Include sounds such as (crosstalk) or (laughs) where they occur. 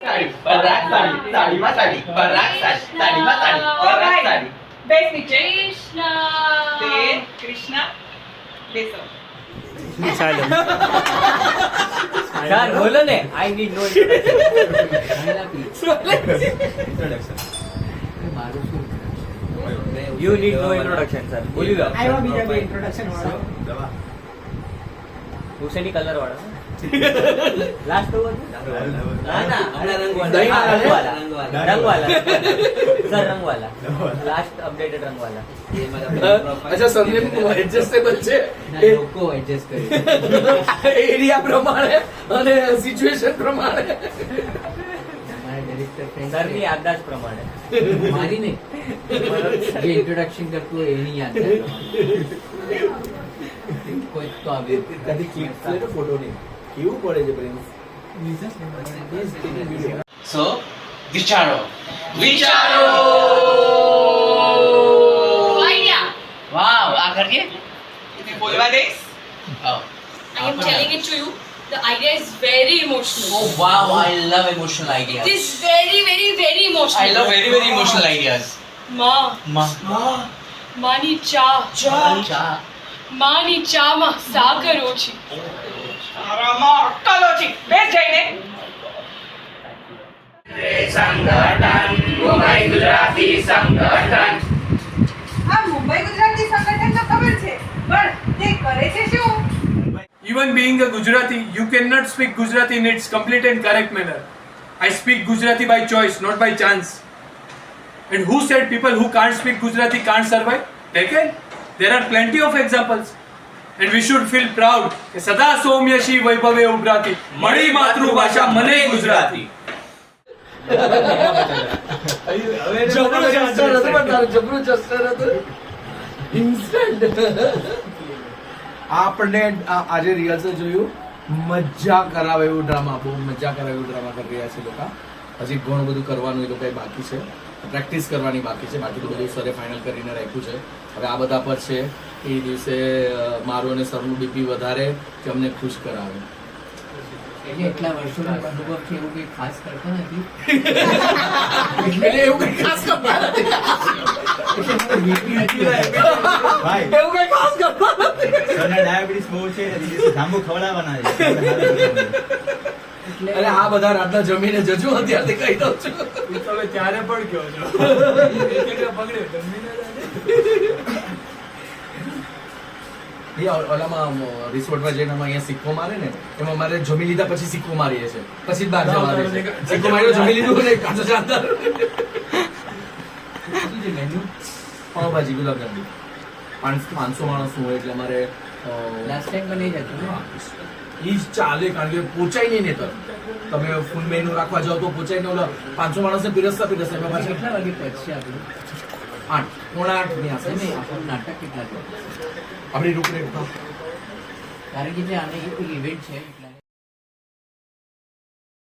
સાડી પરાગ સાડી સાડીમાં સાડી પરાગ સાડી સાડીમાં સાડી પરાગ સાડી બેસ નીચે કૃષ્ણ. તે કૃષ્ણ. બેસો ચાલો. સર બોલો ને. I need no you need no introduction sir બોલી લો આવ્યા બીજા બે introduction વાળા. હુસેની કલર વાળો (laughs) લાસ્ટ હતું ના ના હમણાં રંગવાલા. રંગવાલા. રંગવાલા રંગવાલા. Last updated રંગવાલા. અચ્છા સંદીપ એડજસ્ટેબલ છે? એ લોકો એડજસ્ટ કરી એરિયા પ્રમાણે અને સિચ્યુએશન પ્રમાણે. સરની યાદદાસ્ત પ્રમાણે. મારી નહીં. જે ઇન્ટ્રોડક્શન કરતું હોય એની યાદ કોઈ તો આવે. કદી ક્લિક ફોટો નહીં. કેવું પડે છે પ્રેમ સો વિચારો વિચારો idea. વાવ આ કરીએ તે બોલવા આવો. I am telling it to you. The idea is very emotional. Oh wow, I love emotional It ideas. is very, very, very emotional. I love very very emotional ideas. Ma, Ma. Ma. માં cha. ચા ચા cha ma sakar ઓછી તારામાં અક્કલ ઓછી બેસ જઈને આ મુંબઈ ગુજરાતી સંગઠન તો ખબર છે પણ તે કરે છે શું Even being a Gujarati, you cannot speak Gujarati in its complete and correct manner. I speak Gujarati by choice, not by chance. And who said people who can't speak Gujarati can't survive? They can. There are plenty of examples. And we should feel proud કે સદા સૌમ્યશી વૈભવે ઉભરાતી. મળી માતૃભાષા, મને ગુજરાતી. આપણને આજે rehearsal જોયું. મજા કરાવે એવું ડ્રામા બહુ મજા કરાવે એવું ડ્રામા કરી રહ્યા છે લોકો. હજી ઘણું બધું કરવાનું એ લોકો બાકી છે. પ્રેક્ટિસ કરવાની બાકી છે. બાકી તો બધું સરે ફાઇનલ કરીને રાખ્યું છે. હવે આ બધા પર છે. એ દિવસે મારું અને સરનું બીપી વધારે કે અમને ખુશ કરાવે. એટલે એટલા વર્ષોનો અનુભવ એવું કંઈ ખાસ કરતા નથી? એટલે એવું કઈ ખાસ કરતા નથી. એવું કઈ ખાસ કરતા નથી. ડાયાબિટીસ બહુ છે જાંબુ ખવડાવવાના છે. અરે આ બધા રાતના જમીને જજો અત્યારથી કહી દઉં છું. તમે ત્યારે પણ કહો છો. એ ઓલામાં રિસોર્ટમાં જઈને અમે અહીંયા સિક્કો મારે ને એમાં મારે જમી લીધા પછી સિક્કો મારીએ છે પછી જ બહાર જવા દે છે. સિક્કો માર્યો જમી લીધું ને કાચો છે અંદર શું છે મેન્યુ પાવભાજી ગુલાબજાંબુ. પાંચ પાંચસો માણસ હોય એટલે અમારે લાસ્ટ ટાઈમ પણ એ જ ચાલે કારણ કે પોચાય નહીં ને તો તમે ફૂલ મેનુ રાખવા જાઓ તો પોચાય નહીં. ઓલા પાંચસો માણસને પીરસતા પીરસતા પાછા કેટલા વાગે પહોંચશે આપણું? આઠ. પોણા આઠની નહીં, નહીં આપણું નાટક કેટલા આપણી રૂપરેખા. કારણ કે જે આને એક ઇવેન્ટ છે એટલે